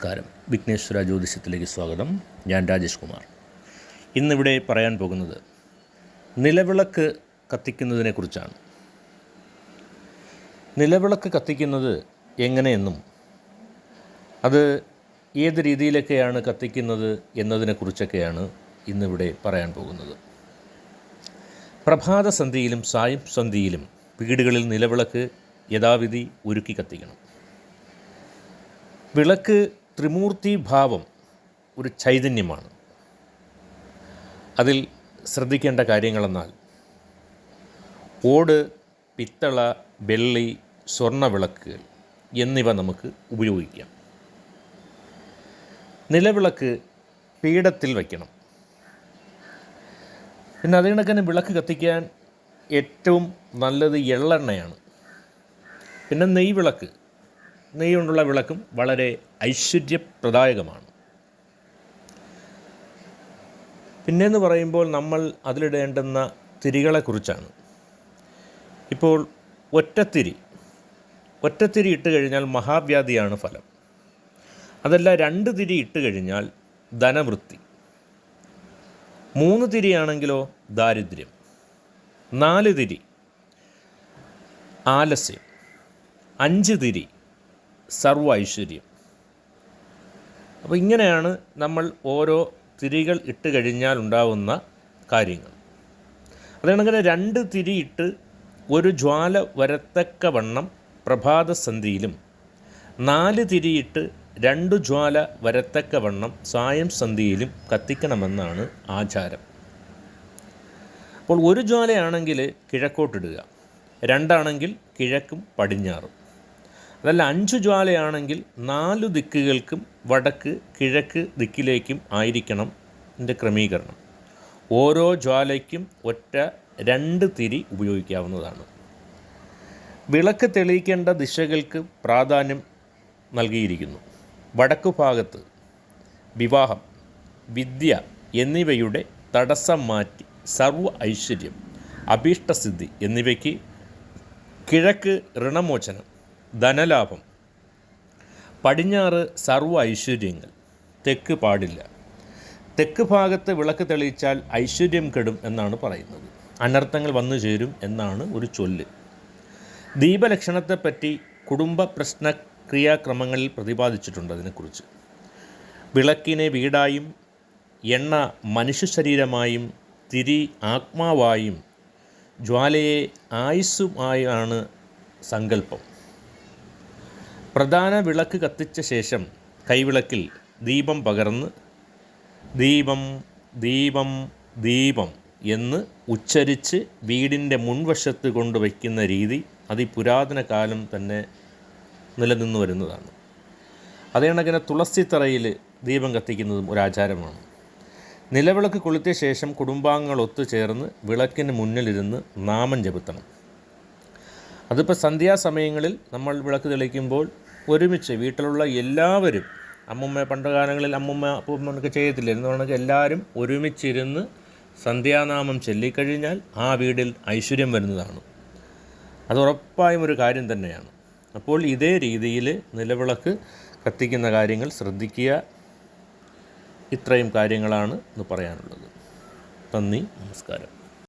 നമസ്കാരം. വിഘ്നേശ്വര ജ്യോതിഷത്തിലേക്ക് സ്വാഗതം. ഞാൻ രാജേഷ് കുമാർ. ഇന്നിവിടെ പറയാൻ പോകുന്നത് നിലവിളക്ക് കത്തിക്കുന്നതിനെക്കുറിച്ചാണ് നിലവിളക്ക് കത്തിക്കുന്നത് എങ്ങനെയെന്നും അത് ഏത് രീതിയിലൊക്കെയാണ് കത്തിക്കുന്നത് എന്നതിനെക്കുറിച്ചൊക്കെയാണ് ഇന്നിവിടെ പറയാൻ പോകുന്നത്. പ്രഭാത സന്ധിയിലും സായം സന്ധിയിലും വീടുകളിൽ നിലവിളക്ക് യഥാവിധി ഒരുക്കി കത്തിക്കണം. വിളക്ക് ത്രിമൂർത്തി ഭാവം ഒരു ചൈതന്യമാണ്. അതിൽ ശ്രദ്ധിക്കേണ്ട കാര്യങ്ങളെന്നാൽ ഓട് പിത്തള വെള്ളി സ്വർണ വിളക്കുകൾ എന്നിവ നമുക്ക് ഉപയോഗിക്കാം. നിലവിളക്ക് പീഠത്തിൽ വയ്ക്കണം. പിന്നെ അതേ വിളക്ക് കത്തിക്കാൻ ഏറ്റവും നല്ലത് എള്ളെണ്ണയാണ്. പിന്നെ നെയ് വിളക്ക് നെയ്യ് കൊണ്ടുള്ള വിളക്കും വളരെ ഐശ്വര്യപ്രദായകമാണ്. പിന്നെന്ന് പറയുമ്പോൾ നമ്മൾ അതിലിടേണ്ടുന്ന തിരികളെക്കുറിച്ചാണ്. ഇപ്പോൾ ഒറ്റത്തിരി ഒറ്റത്തിരി ഇട്ട് കഴിഞ്ഞാൽ മഹാവ്യാധിയാണ് ഫലം. അതല്ല രണ്ട് തിരി ഇട്ട് കഴിഞ്ഞാൽ ധനവൃത്തി. മൂന്ന് തിരിയാണെങ്കിലോ ദാരിദ്ര്യം. നാല് തിരി ആലസ്യം. അഞ്ച് തിരി സർവ ഐശ്വര്യം. അപ്പോൾ ഇങ്ങനെയാണ് നമ്മൾ ഓരോ തിരികൾ ഇട്ട് കഴിഞ്ഞാൽ ഉണ്ടാവുന്ന കാര്യങ്ങൾ. അതുകണക്കിന് രണ്ട് തിരിയിട്ട് ഒരു ജ്വാല വരത്തക്ക വണ്ണം പ്രഭാതസന്ധിയിലും നാല് തിരിയിട്ട് രണ്ടു ജ്വാല വരത്തക്ക വണ്ണം സായം സന്ധിയിലും കത്തിക്കണമെന്നാണ് ആചാരം. അപ്പോൾ ഒരു ജ്വാലയാണെങ്കിൽ കിഴക്കോട്ടിടുക രണ്ടാണെങ്കിൽ കിഴക്കും പടിഞ്ഞാറും. അതല്ല അഞ്ചു ജ്വാലയാണെങ്കിൽ നാലു ദിക്കുകൾക്കും വടക്ക് കിഴക്ക് ദിക്കിലേക്കും ആയിരിക്കണം ഇതിന്റെ ക്രമീകരണം. ഓരോ ജ്വാലയ്ക്കും ഒറ്റ രണ്ട് തിരി ഉപയോഗിക്കാവുന്നതാണ്. വിളക്ക് തെളിയിക്കേണ്ട ദിശകൾക്ക് പ്രാധാന്യം നൽകിയിരിക്കുന്നു. വടക്കു ഭാഗത്ത് വിവാഹം വിദ്യ എന്നിവയുടെ തടസ്സം മാറ്റി സർവ ഐശ്വര്യം അഭീഷ്ടസിദ്ധി എന്നിവയ്ക്ക് കിഴക്ക് ഋണമോചനം ധനലാഭം. പടിഞ്ഞാറ് സർവ ഐശ്വര്യങ്ങൾ. തെക്ക് പാടില്ല. തെക്ക് ഭാഗത്ത് വിളക്ക് തെളിയിച്ചാൽ ഐശ്വര്യം കെടും എന്നാണ് പറയുന്നത്. അനർത്ഥങ്ങൾ വന്നു ചേരും എന്നാണ് ഒരു ചൊല്ല്. ദീപലക്ഷണത്തെപ്പറ്റി കുടുംബ പ്രശ്ന ക്രിയാക്രമങ്ങളിൽ പ്രതിപാദിച്ചിട്ടുണ്ട് അതിനെക്കുറിച്ച്. വിളക്കിനെ വീടായും എണ്ണ മനുഷ്യ ശരീരമായും തിരി ആത്മാവായും ജ്വാലയെ ആയുസ്സുമായാണ് സങ്കല്പം. പ്രധാന വിളക്ക് കത്തിച്ച ശേഷം കൈവിളക്കിൽ ദീപം പകർന്ന് ദീപം ദീപം ദീപം എന്ന് ഉച്ചരിച്ച് വീടിന്റെ മുൻവശത്ത് കൊണ്ടുവയ്ക്കുന്ന രീതി അതിപുരാതന കാലം തന്നെ നിലനിന്ന് വരുന്നതാണ്. അതേ കണക്കിന് തുളസിത്തറയിൽ ദീപം കത്തിക്കുന്നതും ഒരു ആചാരമാണ്. നിലവിളക്ക് കൊളുത്തിയ ശേഷം കുടുംബാംഗങ്ങൾ ഒത്തുചേർന്ന് വിളക്കിന് മുന്നിലിരുന്ന് നാമം ജപിത്തണം അതിപ്പോൾ സന്ധ്യാസമയങ്ങളിൽ നമ്മൾ വിളക്ക് തെളിക്കുമ്പോൾ ഒരുമിച്ച് വീട്ടിലുള്ള എല്ലാവരും അമ്മുമ്മ പണ്ട് കാലങ്ങളിൽ അമ്മുമ്മ അപ്പൂമ്മൊക്കെ ചെയ്യത്തില്ല? എന്ന് പറഞ്ഞാൽ എല്ലാവരും ഒരുമിച്ചിരുന്ന് സന്ധ്യാനാമം ചൊല്ലിക്കഴിഞ്ഞാൽ ആ വീടിൽ ഐശ്വര്യം വരുന്നതാണ്. അത് ഉറപ്പായും ഒരു കാര്യം തന്നെയാണ്. അപ്പോൾ ഇതേ രീതിയിൽ നിലവിളക്ക് കത്തിക്കുന്ന കാര്യങ്ങൾ ശ്രദ്ധിക്കുക. ഇത്രയും കാര്യങ്ങളാണ് എന്ന് പറയാനുള്ളത്. നന്ദി നമസ്കാരം.